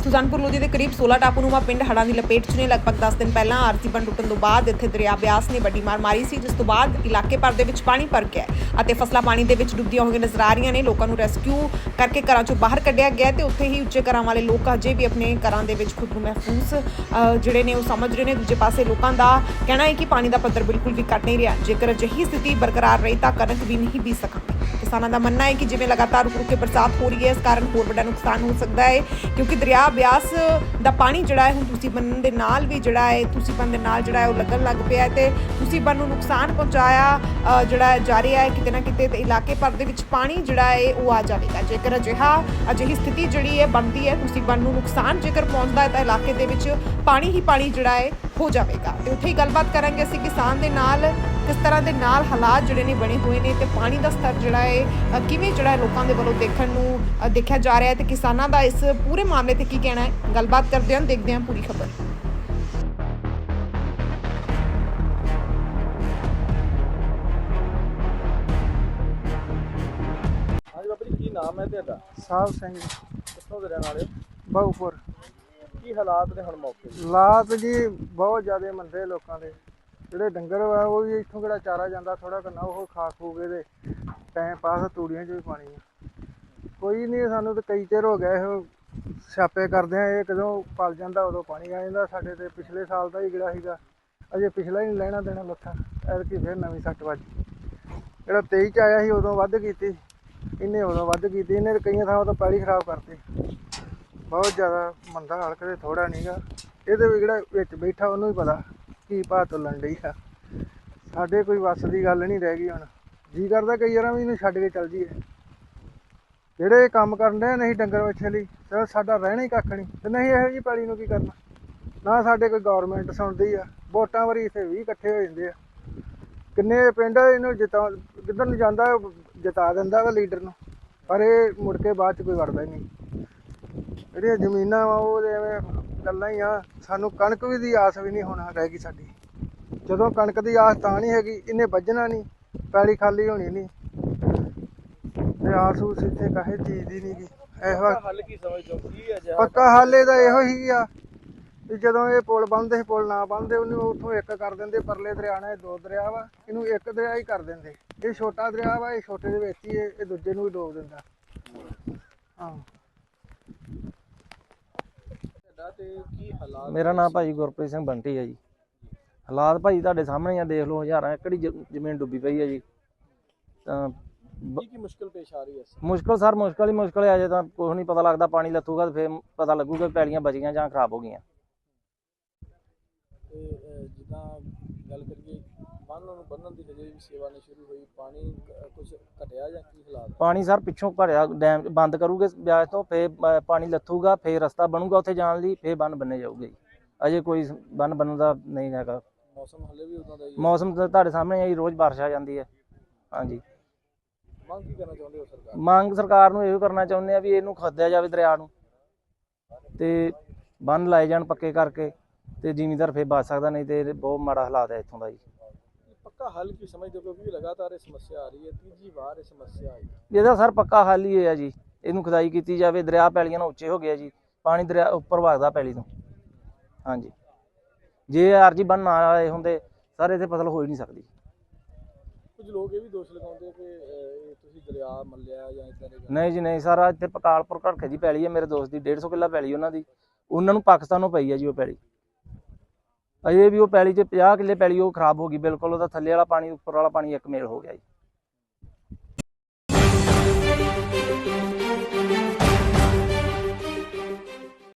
ਸੁਜਾਨਪੁਰ ਲੋਧੀ ਦੇ ਕਰੀਬ 16 ਟਾਪੂਨੁਮਾ ਪਿੰਡ ਹੜ੍ਹਾਂ ਦੀ ਲਪੇਟ 'ਚ ਨੇ। ਲਗਭਗ 10 ਦਿਨ ਪਹਿਲਾਂ ਆਰਤੀ ਬੰਦ ਟੁੱਟਣ ਤੋਂ ਬਾਅਦ ਇੱਥੇ ਦਰਿਆ ਬਿਆਸ ਨੇ ਵੱਡੀ ਮਾਰ ਮਾਰੀ ਸੀ, ਜਿਸ ਤੋਂ ਬਾਅਦ ਇਲਾਕੇ ਭਰ ਦੇ ਵਿੱਚ ਪਾਣੀ ਭਰ ਗਿਆ ਅਤੇ ਫਸਲਾਂ ਪਾਣੀ ਦੇ ਵਿੱਚ ਡੁੱਬਦੀਆਂ ਹੋਈਆਂ ਨਜ਼ਰ ਆ ਰਹੀਆਂ ਨੇ। ਲੋਕਾਂ ਨੂੰ ਰੈਸਕਿਊ ਕਰਕੇ ਘਰਾਂ ਚੋਂ ਬਾਹਰ ਕੱਢਿਆ ਗਿਆ ਹੈ ਤੇ ਉੱਥੇ ਹੀ ਉੱਚੇ ਘਰਾਂ ਵਾਲੇ ਲੋਕ ਅਜੇ ਵੀ ਆਪਣੇ ਘਰਾਂ ਦੇ ਵਿੱਚ ਖੁਦ ਨੂੰ ਮਹਿਫੂਜ਼ ਜਿਹੜੇ ਨੇ ਉਹ ਸਮਝ ਰਹੇ ਨੇ। ਦੂਜੇ ਪਾਸੇ ਲੋਕਾਂ ਦਾ ਕਹਿਣਾ ਹੈ ਕਿ ਪਾਣੀ ਦਾ ਪੱਧਰ ਬਿਲਕੁਲ ਵੀ ਘਟ ਨਹੀਂ ਰਿਹਾ। ਜੇਕਰ ਅਜਿਹੀ ਸਥਿਤੀ ਬਰਕਰਾਰ ਰਹੀ ਤਾਂ ਕਣਕ ਵੀ ਨਹੀਂ ਬੀਜ ਸਕਾਂਗੇ ਕਿਸਾਨਾਂ ਦਾ ਮੰਨਣਾ ਹੈ ਕਿ ਜਿਵੇਂ ਲਗਾਤਾਰ ਰੁਕ ਰੁਕ ਕੇ ਬਰਸਾਤ ਹੋ ਰਹੀ ਹੈ, ਇਸ ਕਾਰਨ ਹੋਰ ਵੱਡਾ ਨੁਕਸਾਨ ਹੋ ਸਕਦਾ ਹੈ, ਕਿਉਂਕਿ ਦਰਿਆ ਬਿਆਸ ਦਾ ਪਾਣੀ ਜਿਹੜਾ ਹੈ, ਹੁਣ ਤੁਸੀਂ ਬੰਨ ਦੇ ਨਾਲ ਵੀ ਜਿਹੜਾ ਹੈ, ਤੁਸੀਂ ਬੰਨ ਦੇ ਨਾਲ ਜਿਹੜਾ ਹੈ, ਉਹ ਲੱਗਣ ਲੱਗ ਪਿਆ ਹੈ ਤੇ ਤੁਸੀਂ ਬੰਨ ਨੂੰ ਨੁਕਸਾਨ ਪਹੁੰਚਾਇਆ ਜਿਹੜਾ ਜਾ ਰਿਹਾ ਹੈ ਕਿਤੇ ਨਾ ਕਿਤੇ ਇਲਾਕੇ ਭਰ ਦੇ ਵਿੱਚ ਪਾਣੀ ਜਿਹੜਾ ਹੈ, ਉਹ ਆ ਜਾਵੇਗਾ। ਜੇਕਰ ਅਜਿਹਾ, ਅਜਿਹੀ ਸਥਿਤੀ ਜਿਹੜੀ ਹੈ ਬਣਦੀ ਹੈ, ਤੁਸੀਂ ਬੰਨ ਨੂੰ ਨੁਕਸਾਨ ਜੇਕਰ ਪਹੁੰਚਦਾ ਹੈ ਤਾਂ ਇਲਾਕੇ ਦੇ ਵਿੱਚ ਪਾਣੀ ਹੀ ਪਾਣੀ ਜਿਹੜਾ ਹੈ ਹੋ ਜਾਵੇਗਾ। ਤੇ ਉੱਥੇ ਹੀ ਗੱਲਬਾਤ ਕਰਾਂਗੇ ਅਸੀਂ ਕਿਸਾਨ ਦੇ ਨਾਲ ਕਿਸ ਤਰ੍ਹਾਂ ਦੇ ਨਾਲ ਹਾਲਾਤ ਜਿਹੜੇ ਨੇ ਬਣੇ ਹੋਏ ਨੇ ਤੇ ਪਾਣੀ ਦਾ ਸਤਰ ਜਿਹੜਾ ਹੈ ਕਿਵੇਂ ਜਿਹੜਾ ਲੋਕਾਂ ਦੇ ਵੱਲੋਂ ਦੇਖਣ ਨੂੰ ਦੇਖਿਆ ਜਾ ਰਿਹਾ ਹੈ ਤੇ ਕਿਸਾਨਾਂ ਦਾ ਇਸ ਪੂਰੇ ਮਾਮਲੇ ਤੇ ਕੀ ਕਹਿਣਾ ਹੈ? ਗੱਲਬਾਤ ਕਰਦੇ ਹਾਂ ਦੇਖਦੇ ਹਾਂ ਪੂਰੀ ਖਬਰ। ਹਾਂਜੀ ਬਾਬਾ ਜੀ ਕੀ ਨਾਮ ਹੈ ਤੁਹਾਡਾ? ਸਾਹਿਬ ਸਿੰਘ ਕਿੱਥੋਂ ਦੇ ਰਹਿਣ ਵਾਲੇ ਹੋ? ਕੀ ਹਾਲਾਤ ਨੇ ਹੁਣ ਮੌਕੇ ਦੇ? ਲਾਤ ਜੀ ਬਹੁਤ ਜ਼ਿਆਦਾ ਮੰਦੇ ਲੋਕਾਂ ਦੇ। ਜਿਹੜੇ ਡੰਗਰ ਵਾ, ਉਹ ਵੀ ਇੱਥੋਂ ਕਿਹੜਾ ਚਾਰਾ ਜਾਂਦਾ ਥੋੜਾ ਕਰਨਾ ਉਹ ਖਾ ਖੂ ਗਏ ਤੇ ਟਾਈਮ ਪਾਸ ਤੂੜੀਆਂ 'ਚ ਵੀ ਪਾਣੀ ਆ। ਕੋਈ ਨਹੀਂ, ਸਾਨੂੰ ਤਾਂ ਕਈ ਚਿਰ ਹੋ ਗਿਆ ਇਹੋ ਸਿਆਪੇ ਕਰਦੇ ਆ, ਇਹ ਕਦੋਂ ਪਲ ਜਾਂਦਾ, ਉਦੋਂ ਪਾਣੀ ਆ ਜਾਂਦਾ। ਸਾਡੇ ਤੇ ਪਿਛਲੇ ਸਾਲ ਦਾ ਹੀ ਜਿਹੜਾ ਸੀਗਾ, ਅਜੇ ਪਿਛਲਾ ਹੀ ਨਹੀਂ ਲੈਣਾ ਦੇਣਾ ਲੱਥਾ ਐਤਕੀ ਫਿਰ ਨਵੀਂ ਸੱਟ ਵੱਜ ਜਿਹੜਾ 23 ਚ ਆਇਆ ਸੀ, ਉਦੋਂ ਵੱਧ ਕੀਤੀ ਇਹਨੇ ਉਦੋਂ ਵੱਧ ਕੀਤੀ, ਇਹਨੇ ਤਾਂ ਕਈਆਂ ਥਾਵਾਂ ਤੋਂ ਪੈਲੀ ਖਰਾਬ ਕਰਤੀ। ਬਹੁਤ ਜ਼ਿਆਦਾ ਮੰਦਾ ਹਾਲ ਕਦੇ ਥੋੜਾ ਨਹੀਂਗਾ ਇਹਦੇ ਵੀ ਜਿਹੜਾ ਵਿੱਚ ਬੈਠਾ ਉਹਨੂੰ ਹੀ ਪਤਾ ਕੀ ਭਾਅ ਤੁਲਣ ਡਈ ਆ। ਸਾਡੇ ਕੋਈ ਵੱਸ ਦੀ ਗੱਲ ਨਹੀਂ ਰਹਿ ਗਈ ਹੁਣ। ਜੀ ਕਰਦਾ ਕਈ ਵਾਰਾਂ ਵੀ ਇਹਨੂੰ ਛੱਡ ਕੇ ਚੱਲ ਜੀਏ ਜਿਹੜੇ ਇਹ ਕੰਮ ਕਰਨ ਦੇ ਨਹੀਂ ਡੰਗਰ ਵੱਛੇ ਲਈ ਤੇ ਸਾਡਾ ਰਹਿਣਾ ਹੀ ਕੱਖ ਨਹੀਂ। ਤੇ ਨਹੀਂ ਇਹੋ ਜੀ ਪੈਲੀ ਨੂੰ ਕੀ ਕਰਨਾ? ਨਾ ਸਾਡੇ ਕੋਈ ਗਵਰਨਮੈਂਟ ਸੁਣਦੀ ਆ। ਵੋਟਾਂ ਵਾਰੀ ਇੱਥੇ 20 ਇਕੱਠੇ ਹੋ ਜਾਂਦੇ ਆ। ਕਿੰਨੇ ਪਿੰਡ ਇਹਨੂੰ ਜਿਤਾ ਕਿੱਧਰ ਨੂੰ ਜਾਂਦਾ ਉਹ ਜਿਤਾ ਦਿੰਦਾ ਵਾ ਲੀਡਰ ਨੂੰ। ਪਰ ਇਹ ਮੁੜ ਕੇ ਬਾਅਦ ਚ ਕੋਈ ਵੜਦਾ ਹੀ ਨਹੀਂ। ਜਿਹੜੀਆਂ ਜ਼ਮੀਨਾਂ ਵਾ ਉਹ ਐਵੇਂ ਗੱਲਾਂ ਹੀ ਆ। ਸਾਨੂੰ ਕਣਕ ਵੀ ਦੀ ਆਸ ਵੀ ਨਹੀਂ ਹੋਣਾ ਰਹਿ ਗਈ ਸਾਡੀ। ਜਦੋਂ ਕਣਕ ਦੀ ਆਸ ਤਾਂ ਨਹੀਂ ਹੈਗੀ ਇਹਨੇ ਵੱਜਣਾ ਨਹੀਂ ਪੈਲੀ ਖਾਲੀ ਹੋਣੀ ਨਹੀਂ। ਤੇ ਆਸ ਉਸ ਇੱਥੇ ਕਾਹੇ ਚੀਜ਼ ਦੀ ਨਹੀਂ ਗੀ। ਇਹੋ ਹੱਲ ਕੀ ਹੋ? ਅਜਿਹਾ ਪੱਕਾ ਹੱਲ ਇਹਦਾ ਇਹੋ ਹੀ ਆ ਵੀ ਜਦੋਂ ਇਹ ਪੁਲ ਬੰਨਦੇ ਪੁਲ ਨਾ ਬੰਨਦੇ ਉਹਨੂੰ ਉੱਥੋਂ ਇੱਕ ਕਰ ਦਿੰਦੇ ਪਰਲੇ ਦਰਿਆ ਨਾਲ ਦੋ ਦਰਿਆ ਵਾ ਇਹਨੂੰ ਇੱਕ ਦਰਿਆ ਹੀ ਕਰ ਦਿੰਦੇ। ਇਹ ਛੋਟਾ ਦਰਿਆ ਵਾ ਇਹ ਛੋਟੇ ਦੇ ਵਿੱਚ ਹੀ ਇਹ ਦੂਜੇ ਨੂੰ ਵੀ ਡੋਬ ਦਿੰਦਾ। ਹਾਂ। ਤੁਹਾਡਾ ਤੇ ਕੀ ਹਾਲਾਤ ਮੇਰਾ ਨਾਮ ਭਾਜੀ ਗੁਰਪ੍ਰੀਤ ਸਿੰਘ ਬੰਟੀ ਹੈ ਜੀ। ਹਾਲਾਤ ਭਾਜੀ ਤੁਹਾਡੇ ਸਾਹਮਣੇ ਆ ਦੇਖ ਲਓ ਹਜ਼ਾਰਾਂ ਏਕੜ ਜ- ਜ਼ਮੀਨ ਡੁੱਬੀ ਪਈ ਹੈ ਜੀ। ਤਾਂ ਕੀ ਕੀ ਮੁਸ਼ਕਲ ਪੇਸ਼ ਆ ਰਹੀ ਹੈ ਮੁਸ਼ਕਲ ਸਰ ਮੁਸ਼ਕਲ ਹੀ ਮੁਸ਼ਕਲ ਹੈ ਅਜੇ ਤਾਂ ਕੁਛ ਨਹੀਂ ਪਤਾ ਲੱਗਦਾ ਪਾਣੀ ਲੱਥੂਗਾ ਤੇ ਫਿਰ ਪਤਾ ਲੱਗੂਗਾ ਪੈਲੀਆਂ ਬਚੀਆਂ ਜਾਂ ਖਰਾਬ ਹੋ ਗਈਆਂ। ਤੇ ਜਿੱਦਾਂ ਗੱਲ ਕਰੀਏ ਬੰਨ ਨੂੰ ਬੰਨਣ ਦੀ ਹਜੇ ਵੀ ਸੇਵਾ ਨਹੀਂ ਸ਼ੁਰੂ ਹੋਈ। ਪਾਣੀ ਕੁਝ ਘਟਿਆ ਜਾਂ ਕੀ ਹਾਲਾਤ? ਪਾਣੀ ਸਰ ਪਿੱਛੋਂ ਭਰਿਆ ਡੈਮ ਬੰਦ ਕਰੂਗੇ ਵਿਆਜ ਤੋਂ ਫਿਰ ਪਾਣੀ ਲੱਥੂਗਾ ਫਿਰ ਰਸਤਾ ਬਣੂਗਾ ਉੱਥੇ ਜਾਣ ਲਈ ਫਿਰ ਬੰਨ ਬੰਨੇ ਜਾਊਗੇ ਅਜੇ ਕੋਈ ਬੰਨ ਬਣਨ ਦਾ ਨਹੀਂ ਹੈਗਾ। ਮੌਸਮ ਹਲੇ ਵੀ ਉਦਾਂ ਦਾ ਹੀ ਮੌਸਮ ਤਾਂ ਤੁਹਾਡੇ ਸਾਹਮਣੇ ਹੀ ਰੋਜ਼ ਬਾਰਿਸ਼ ਆ ਜਾਂਦੀ ਹੈ। ਹਾਂਜੀ। ਮੰਗ ਕੀ ਕਰਨਾ ਚਾਹੁੰਦੇ ਹੋ ਸਰਕਾਰ? ਮੰਗ ਸਰਕਾਰ ਨੂੰ ਇਹੋ ਕਰਨਾ ਚਾਹੁੰਦੇ ਆ ਵੀ ਇਹਨੂੰ ਖੱਦਿਆ ਜਾਵੇ ਦਰਿਆ ਨੂੰ। ਤੇ ਬੰਨ ਲਾਏ ਜਾਣ ਪੱਕੇ ਕਰਕੇ ਤੇ ਜ਼ਿਮੀਂਦਾਰ ਫੇਰ ਬਚ ਸਕਦਾ ਨਹੀਂ ਤੇ ਬਹੁਤ ਮਾੜਾ ਹਾਲਾਤ ਹੈ ਇੱਥੋਂ ਦਾ ਜੀ। ਪੱਕਾ ਹੱਲ ਕੀ ਸਮਝਦੇ ਹੋ? ਕਿਉਂਕਿ ਲਗਾਤਾਰ ਇਹ ਸਮੱਸਿਆ ਆ ਰਹੀ ਹੈ ਤੀਜੀ ਵਾਰ ਇਹ ਸਮੱਸਿਆ ਆਈ ਇਹਦਾ ਸਰ ਪੱਕਾ ਹੱਲ ਹੀ ਆ ਜੀ। ਇਹਨੂੰ ਖੁਦਾਈ ਕੀਤੀ ਜਾਵੇ ਦਰਿਆ ਪੈਲੀਆਂ ਨਾਲ ਉੱਚੇ ਹੋ ਗਿਆ ਜੀ। ਪਾਣੀ ਦਰਿਆ ਉੱਪਰ ਵਗਦਾ ਪੈਲੀ ਤੋਂ। ਹਾਂਜੀ। ਜੇ ਆਰਜੀ ਬੰਨ ਨਾ ਆਏ ਹੁੰਦੇ ਸਰ ਇੱਥੇ ਫਸਲ ਹੋ ਹੀ ਨਹੀਂ ਸਕਦੀ। ਕੁਝ ਲੋਕ ਇਹ ਵੀ ਦੋਸ਼ ਲਗਾਉਂਦੇ ਕਿ ਅਹ, ਇਹ ਤੁਸੀਂ ਦਰਿਆ ਮੱਲਿਆ ਜਾਂ ਇਦਾਂ ਦੇ ਗੱਲ ਨਹੀਂ ਜੀ ਨਹੀਂ ਸਰ ਇੱਥੇ ਪਕਾਲਪੁਰ ਘੜਕੇ ਦੀ ਪੈਲੀ ਹੈ। ਮੇਰੇ ਦੋਸਤ ਦੀ 150 ਕਿੱਲਾ ਪੈਲੀ ਉਹਨਾਂ ਦੀ। ਉਹਨਾਂ ਨੂੰ ਪਾਕਿਸਤਾਨੋਂ ਪਈ ਹੈ ਜੀ ਉਹ ਪੈਲੀ। ਅਜੇ ਵੀ ਉਹ ਪੈਲੀ 'ਚ 50 ਕਿੱਲੇ ਪੈਲੀ ਉਹ ਖਰਾਬ ਹੋ ਗਈ, ਬਿਲਕੁਲ ਉਹਦਾ ਥੱਲੇ ਵਾਲਾ ਪਾਣੀ, ਉੱਪਰ ਵਾਲਾ ਪਾਣੀ ਇੱਕ ਮੇਲ ਹੋ ਗਿਆ ਜੀ।